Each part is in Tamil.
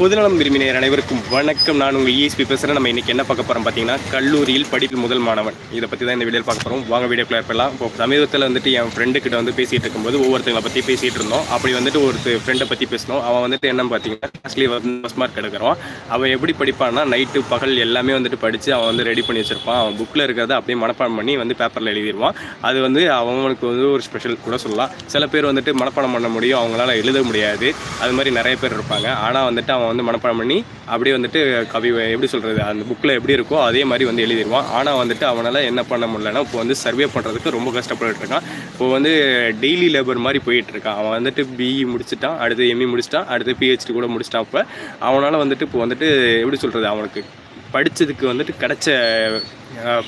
பொதுநலம் விரும்பினர் அனைவருக்கும் வணக்கம். நான் உங்கள் இஎஸ்பி பேசுகிறேன் நம்ம இன்னைக்கு என்ன பார்க்க போகிறோம் பார்த்தீங்கன்னா கல்லூரியில் படிப்பில் முதல் மாணவன். இதை பற்றி தான் இந்த வீடியோ பார்க்க போகிறோம் வாங்க வீடியோக்குள்ள இருக்கலாம் இப்போ சமீபத்தில் வந்துட்டு என் ஃப்ரெண்டு கிட்ட வந்து பேசிகிட்டு இருக்கும்போது ஒவ்வொருத்தங்களை பற்றி பேசிகிட்டு இருந்தோம். அப்படி வந்துட்டு ஒரு ஃப்ரெண்டை பற்றி பேசினோம். அவன் வந்துட்டு என்னன்னு பார்த்தீங்கன்னா ஃபஸ்ட்லி வந்து ஃபஸ்ட் மார்க் எடுக்கிறோம். அவன் எப்படி படிப்பான்னா நைட்டு பகல் எல்லாமே வந்துட்டு படித்து அவன் வந்து ரெடி பண்ணி வச்சிருப்பான். அவன் புக்கில் இருக்கிறத அப்படியே மனப்பாடம் பண்ணி வந்து பேப்பரில் எழுதிடுவான். அது வந்து அவனுக்கு வந்து ஒரு ஸ்பெஷல் கூட சொல்லலாம். சில பேர் வந்துட்டு மனப்பாடம் பண்ண முடியும். அவங்களால எழுத முடியாது. அது மாதிரி நிறைய பேர் இருப்பாங்க. ஆனால் வந்துட்டு அவன் வந்து மனப்பாடம் பண்ணி அப்படியே வந்துட்டு கவி எப்படி சொல்கிறது அந்த புக்கில் எப்படி இருக்கோ அதே மாதிரி வந்து எழுதிடுவான். ஆனால் வந்துட்டு அவனால் என்ன பண்ண முடியலன்னா இப்போ வந்து சர்வே பண்ணுறதுக்கு ரொம்ப கஷ்டப்பட்டு இருக்கான். இப்போ வந்து டெய்லி லேபர் மாதிரி போயிட்டுருக்கான் அவன் வந்துட்டு பிஇ முடிச்சிட்டான் அடுத்து எம்இ முடிச்சிட்டான் அடுத்து பிஹெச்டி கூட முடிச்சிட்டான். இப்போ அவனால் வந்துட்டு இப்போ வந்துட்டு எப்படி சொல்கிறது அவனுக்கு படித்ததுக்கு வந்துட்டு கிடைச்ச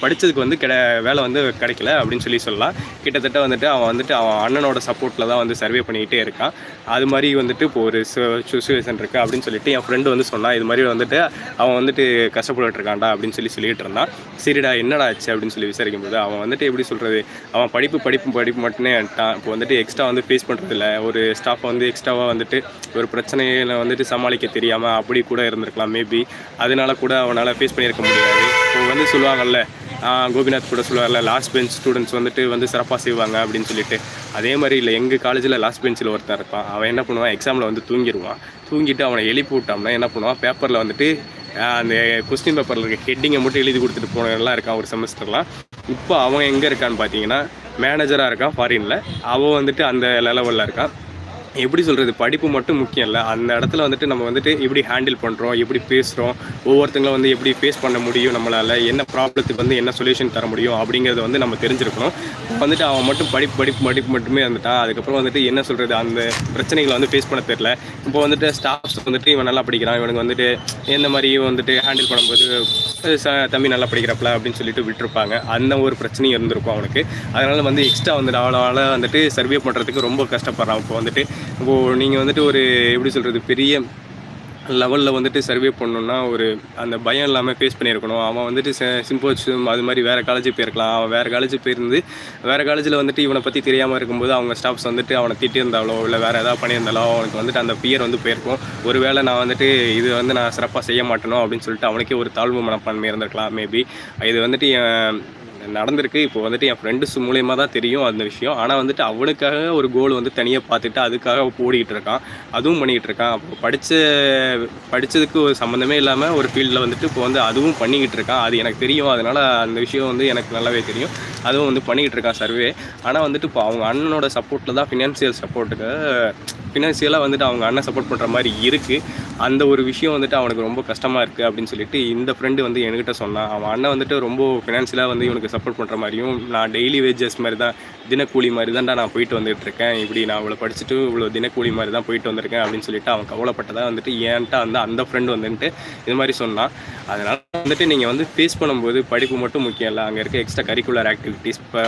படித்ததுக்கு வந்து கிட வேலை வந்து கிடைக்கல அப்படின்னு சொல்லி சொல்லலாம். கிட்டத்தட்ட வந்துட்டு அவன் வந்துட்டு அவன் அண்ணனோட சப்போர்ட்டில் தான் வந்து சர்வே பண்ணிக்கிட்டே இருக்கான். அது மாதிரி வந்துட்டு இப்போ ஒரு சுச்சுவேஷன் இருக்குது அப்படின்னு சொல்லிட்டு என் ஃப்ரெண்டு வந்து சொன்னான். இது மாதிரி வந்துட்டு அவன் வந்துட்டு கஷ்டப்பட்டுட்டு இருக்கான்டா அப்படின்னு சொல்லி சொல்லிட்டு இருந்தான். சரிடா என்னடா ஆச்சு அப்படின்னு சொல்லி விசாரிக்கும் போது அவன் வந்துட்டு எப்படி சொல்கிறது அவன் படிப்பு படிப்பு படிப்பு மட்டுமே ஆன்ட்டான் இப்போ வந்துட்டு எக்ஸ்ட்ரா வந்து ஃபேஸ் பண்ணுறதில்ல ஒரு ஸ்டாஃப் வந்து எக்ஸ்ட்ராவாக வந்துட்டு ஒரு பிரச்சனையில் வந்துட்டு சமாளிக்க தெரியாமல் அப்படி கூட இருந்திருக்கலாம் மேபி அதனால கூட அவனால் ஃபேஸ் பண்ணியிருக்க முடியாது. இப்போ வந்து சொல்லுவாங்கல்ல கோபிநாத் கூட சொல்லுவார்ல லாஸ்ட் பெஞ்ச் ஸ்டூடெண்ட்ஸ் வந்துட்டு வந்து சிறப்பாக செய்வாங்க அப்படின்னு சொல்லிட்டு. அதே மாதிரி இல்லை எங்கள் காலேஜில் லாஸ்ட் பெஞ்சில் ஒருத்தன் இருப்பான். அவன் என்ன பண்ணுவான்? எக்ஸாமில் வந்து தூங்கிடுவான் தூங்கிட்டு அவனை எழுப்பி விட்டோம்னா என்ன பண்ணுவான்? பேப்பரில் வந்துட்டு அந்த கொஸ்டின் பேப்பரில் இருக்க ஹெட்டிங்கை மட்டும் எழுதி கொடுத்துட்டு போனவெல்லாம் இருக்கான் ஒரு செமஸ்டர்லாம் இப்போ அவன் எங்கே இருக்கான்னு பார்த்தீங்கன்னா மேனேஜராக இருக்கான் ஃபாரினில் அவன் வந்துட்டு அந்த லெவலில் இருக்கான். எப்படி சொல்கிறது படிப்பு மட்டும் முக்கியம் இல்லை. அந்த இடத்துல வந்துட்டு நம்ம வந்துட்டு எப்படி ஹேண்டில் பண்ணுறோம் எப்படி பேசுகிறோம் ஒவ்வொருத்தங்களும் வந்து எப்படி ஃபேஸ் பண்ண முடியும் நம்மளால் என்ன ப்ராப்ளத்துக்கு வந்து என்ன சொல்யூஷன் தர முடியும் அப்படிங்கிறத வந்து நம்ம தெரிஞ்சிருக்கணும். வந்துட்டு அவன் மட்டும் படிப்பு படிப்பு படிப்பு மட்டுமே வந்துட்டான் அதுக்கப்புறம் வந்துட்டு என்ன சொல்கிறது அந்த பிரச்சனைகளை வந்து ஃபேஸ் பண்ண தெரில இப்போ வந்துட்டு ஸ்டாஃப்ஸ் வந்துட்டு இவன் நல்லா படிக்கிறான் இவனுக்கு வந்துட்டு எந்த மாதிரி வந்துட்டு ஹேண்டில் பண்ணும்போது ச- தம்பி நல்லா படிக்கிறப்பல அப்படின்னு சொல்லிட்டு விட்டுருப்பாங்க. அந்த ஒரு பிரச்சனையும் இருந்திருக்கும் அவனுக்கு. அதனால் வந்து எக்ஸ்ட்ரா வந்துட்டு அவளால் வந்துட்டு சர்வே பண்ணுறதுக்கு ரொம்ப கஷ்டப்படுறான். இப்போ வந்துட்டு இப்போது நீங்கள் வந்துட்டு ஒரு எப்படி சொல்கிறது பெரிய லெவலில் வந்துட்டு சர்வே பண்ணணும்னா ஒரு அந்த பயம் இல்லாமல் ஃபேஸ் பண்ணியிருக்கணும். அவன் வந்துட்டு சிம்போச்சும் அது மாதிரி வேறு காலேஜுக்கு போயிருக்கலாம். அவன் வேறு காலேஜ் போயிருந்து வேறு காலேஜில் வந்துட்டு இவனை பற்றி தெரியாமல் இருக்கும்போது அவங்க ஸ்டாஃப்ஸ் வந்துட்டு அவனை திட்டியிருந்தாலோ இல்லை வேறு ஏதாவது பண்ணியிருந்தாலோ அவனுக்கு வந்துட்டு அந்த பியர் வந்து போயிருக்கும். ஒருவேளை நான் வந்துட்டு இது வந்து நான் சிறப்பாக செய்ய மாட்டேனோ அப்படின்னு சொல்லிட்டு அவனுக்கே ஒரு தாழ்வு மனப்பான்மை இருந்திருக்கலாம் மேபி இது வந்துட்டு என் நடந்திருக்கு. இப்போ வந்துட்டு என் ஃப்ரெண்ட்ஸ் மூலியமாக தான் தெரியும் அந்த விஷயம். ஆனால் வந்துட்டு அவனுக்காக ஒரு கோல் வந்து தனியாக பார்த்துட்டு அதுக்காக ஓடிக்கிட்டு இருக்கான். அதுவும் பண்ணிக்கிட்டு இருக்கான். அப்போ படித்த படித்ததுக்கு ஒரு சம்மந்தமே இல்லாமல் ஒரு ஃபீல்டில் வந்துட்டு இப்போ வந்து அதுவும் பண்ணிக்கிட்டு இருக்கான். அது எனக்கு தெரியும். அதனால் அந்த விஷயம் வந்து எனக்கு நல்லாவே தெரியும். அதுவும் வந்து பண்ணிக்கிட்டு இருக்கான் சர்வே ஆனால் வந்துட்டு இப்போ அவங்க அண்ணனோட சப்போர்ட்டில் தான் ஃபினான்சியல் சப்போர்ட்டுக்கு ஃபினான்சியலாக வந்துட்டு அவங்க அண்ணன் சப்போர்ட் பண்ணுற மாதிரி இருக்குது அந்த ஒரு விஷயம் வந்துட்டு அவனுக்கு ரொம்ப கஷ்டமாக இருக்குது அப்படின்னு சொல்லிட்டு இந்த ஃப்ரெண்டு வந்து என்கிட்ட சொன்னான். அவன் அண்ணன் வந்துட்டு ரொம்ப ஃபினான்ஷியலாக வந்து இவனுக்கு சப்போர்ட் பண்ணுற மாதிரியும் நான் டெய்லி வேஜஸ் மாதிரி தான் தினக்கூலி மாதிரி தான்டா நான் போயிட்டு வந்துட்டு இருக்கேன். இப்படி நான் இவ்வளோ படிச்சுட்டு இவ்வளோ தினக்கூலி மாதிரி தான் போயிட்டு வந்திருக்கேன் அப்படின்னு சொல்லிட்டு அவன் கவலைப்பட்டதாக வந்துட்டு ஏன்ட்டா வந்து அந்த ஃப்ரெண்டு வந்துட்டு இது மாதிரி சொன்னான். அதனால் வந்துட்டு நீங்கள் வந்து ஃபேஸ் பண்ணும்போது படிப்பு மட்டும் முக்கியம் இல்லை. அங்கே இருக்க எக்ஸ்ட்ரா கரிக்குலர் ஆக்டிவிட்டீஸ் இப்போ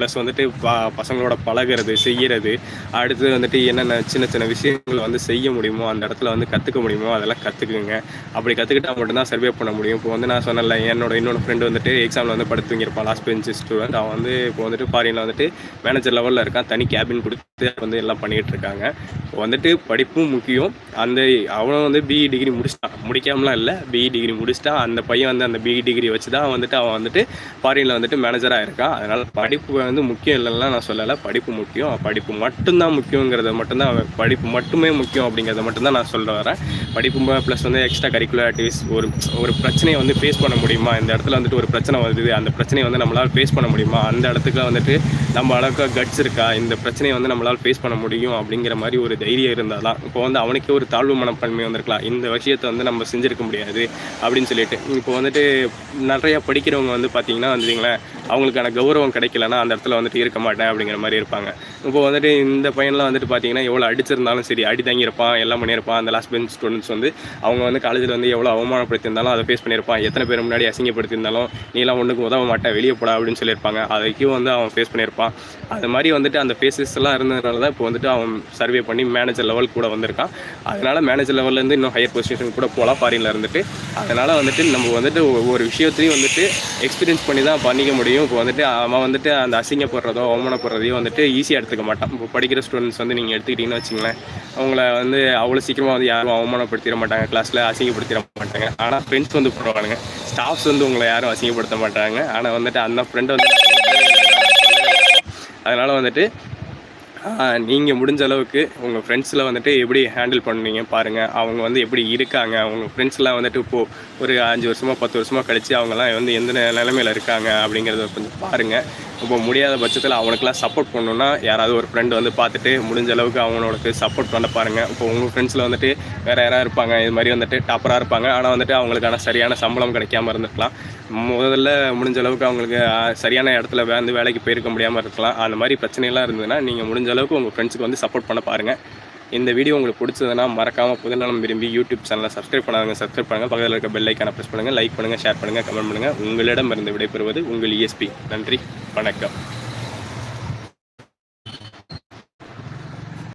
ப்ளஸ் வந்துட்டு ப- பசங்களோட பழகுறது செய்கிறது அடுத்து வந்துட்டு என்னென்ன சின்ன சின்ன விஷயங்கள் வந்து செய்ய முடியுமோ அந்த இடத்துல வந்து கற்றுக்க முடியுமோ அதெல்லாம் கற்றுக்குங்க அப்படி கற்றுக்கிட்டா மட்டும்தான் சர்வே பண்ண முடியும். இப்போ வந்து நான் சொன்னல என்னோட இன்னொரு ஃப்ரெண்டு வந்துட்டு எக்ஸாமில் வந்து படுத்து தூங்கியிருப்பான் லாஸ்ட் பெஞ்ச் ஸ்டூடெண்ட் அவன் வந்து இப்போ வந்துட்டு ஃபாரினில் வந்துட்டு மேனேஜர் லெவலில் இருக்கான். தனி கேபின் கொடுத்து வந்து எல்லாம் பண்ணிகிட்டு இருக்காங்க. வந்துட்டு படிப்பும் முக்கியம். அந்த அவனும் வந்து பிஇ டிகிரி முடிச்சிட்டான் முடிக்காமலாம் இல்லை. பிஇ டிகிரி முடிச்சிட்டான் அந்த பையன் வந்து அந்த பிஇ டிகிரி வச்சு தான் வந்துட்டு அவன் வந்துட்டு ஃபாரினில் வந்துட்டு மேனேஜராக இருக்கான் அதனால் படிப்பு வந்து முக்கியம் இல்லைன்னா நான் சொல்லலை. படிப்பு முக்கியம். படிப்பு மட்டும்தான் முக்கியங்கிறத மட்டும்தான் அவன் படிப்பு மட்டுமே முக்கியம் அப்படிங்கிறத மட்டும்தான் நான் சொல்ல வரேன். படிப்பு ப்ளஸ் வந்து எக்ஸ்ட்ரா கரிக்குலர் ஆக்டிவிஸ் ஒரு ஒரு பிரச்சனையை வந்து ஃபேஸ் பண்ண முடியுமா? இந்த இடத்துல வந்துட்டு ஒரு பிரச்சனை வருது. அந்த பிரச்சனையை வந்து நம்மளால் ஃபேஸ் பண்ண முடியுமா? அந்த இடத்துக்கு வந்துட்டு நம்ம அளவுக்கு கட்ஸ் இருக்கா? இந்த பிரச்சனையை வந்து நம்மளால் ஃபேஸ் பண்ண முடியும் அப்படிங்கிற மாதிரி ஒரு தைரியம் இருந்தால் தான் இப்போ வந்து அவனுக்கே ஒரு தாழ்வு மனப்பான்மை வந்திருக்கலாம். இந்த விஷயத்தை வந்து நம்ம செஞ்சுருக்க முடியாது அப்படின்னு சொல்லிட்டு. இப்போ வந்துட்டு நிறையா படிக்கிறவங்க வந்து பார்த்தீங்கன்னா வந்துங்களேன் அவங்களுக்கான கௌரவம் கிடைக்கலன்னா அந்த இடத்துல வந்துட்டு இருக்க மாட்டேன் அப்படிங்கிற மாதிரி இருப்பாங்க. இப்போ வந்துட்டு இந்த பையன்லாம் வந்துட்டு பார்த்தீங்கன்னா எவ்வளோ அடிச்சிருந்தாலும் சரி அடி தங்கியிருப்பான் எல்லாம் பண்ணியிருப்பான். அந்த லாஸ்ட் பெஞ்ச் ஸ்டூடெண்ட்ஸ் வந்து அவங்க வந்து காலேஜில் வந்து எவ்வளோ அவமானப்படுத்தியிருந்தாலும் அதை ஃபேஸ் பண்ணியிருப்பான். எத்தனை பேர் முன்னாடி அசிங்கப்படுத்தியிருந்தாலும் நீலாம் ஒன்றுக்கு உதவ மாட்டேன் வெளியே போடா அப்படின்னு சொல்லியிருப்பாங்க. அதைக்கும் வந்து அவன் ஃபேஸ் பண்ணியிருப்பான். அது மாதிரி வந்துட்டு அந்த ஃபேஸஸ்லாம் இருந்ததுனால தான் இப்போ வந்துட்டு அவன் சர்வே பண்ணி மேனேஜர் லெவல் கூட வந்திருக்கான். அதனால் மேனேஜர் லெவல்லேருந்து இன்னும் ஹையர் பொசிஷன் கூட போகலாம் ஃபாரினில் இருந்துட்டு. அதனால் வந்துட்டு நம்ம வந்துட்டு ஒவ்வொரு விஷயத்தையும் வந்துட்டு எக்ஸ்பீரியன்ஸ் பண்ணி தான் பண்ணிக்க முடியும். இப்போ வந்துட்டு அவன் வந்துட்டு அந்த அசிங்கப்படுறதோ அவமானப்படுறதையோ வந்துட்டு ஈஸியாக எடுத்துக்க மாட்டான். இப்போ படிக்கிற ஸ்டூடெண்ட்ஸ் வந்து நீங்கள் எடுத்துக்கிட்டிங்கன்னு வச்சுங்களேன் அவங்கள வந்து அவ்வளோ சீக்கிரமாக வந்து யாரும் அவமானப்படுத்திட மாட்டாங்க. கிளாஸில் அசிங்கப்படுத்திட மாட்டாங்க. ஆனால் ஃப்ரெண்ட்ஸ் வந்து போடுவானுங்க. ஸ்டாஃப்ஸ் வந்து உங்களை யாரும் அசிங்கப்படுத்த மாட்டாங்க. ஆனால் வந்துட்டு அந்த ஃப்ரெண்ட் வந்து அதனால் வந்துட்டு நீங்கள் முடிஞ்ச அளவுக்கு உங்கள் ஃப்ரெண்ட்ஸில் வந்துட்டு எப்படி ஹேண்டில் பண்ணுவீங்க பாருங்கள் அவங்க வந்து எப்படி இருக்காங்க? அவங்க ஃப்ரெண்ட்ஸ்லாம் வந்துட்டு இப்போது ஒரு அஞ்சு வருஷமாக பத்து வருஷமாக கழித்து அவங்கெல்லாம் வந்து எந்த நிலைமையில் இருக்காங்க அப்படிங்கிறத கொஞ்சம் பாருங்கள் இப்போ முடியாத பட்சத்தில் அவனுக்குலாம் சப்போர்ட் பண்ணணுன்னா யாராவது ஒரு ஃப்ரெண்டு வந்து பார்த்துட்டு முடிஞ்ச அளவுக்கு அவங்களுக்கு சப்போர்ட் பண்ண பாருங்கள் இப்போ உங்கள் ஃப்ரெண்ட்ஸில் வந்துட்டு வேறு யாராவது இருப்பாங்க இது மாதிரி வந்துட்டு டாப்பராக இருப்பாங்க. ஆனால் வந்துட்டு அவங்களுக்கான சரியான சம்பளம் கிடைக்காம இருந்திருக்கலாம். முதல்ல முடிஞ்ச அளவுக்கு அவங்களுக்கு சரியான இடத்துல வந்து வேலைக்கு போயிருக்க முடியாமல் இருக்கலாம். அந்த மாதிரி பிரச்சனைலாம் இருந்ததுன்னா நீங்கள் முடிஞ்ச அளவுக்கு உங்கள் ஃப்ரெண்ட்ஸுக்கு வந்து சப்போர்ட் பண்ண பாருங்கள் இந்த வீடியோ உங்களுக்கு பிடிச்சதுன்னா மறக்காமல் புதுநலம் விரும்பி யூடியூப் சேனலை சப்ஸ்கிரைப் பண்ணாதவங்க சப்ஸ்கிரைப் பண்ணுங்கள் பக்கத்தில் இருக்க பெல் ஐக்கான ப்ரெஸ் பண்ணுங்கள் லைக் பண்ணுங்கள் ஷேர் பண்ணுங்கள் கமெண்ட் பண்ணுங்கள் உங்களிடமிருந்து விடைபெறுவது உங்கள் இஎஸ்பி நன்றி வணக்கம்.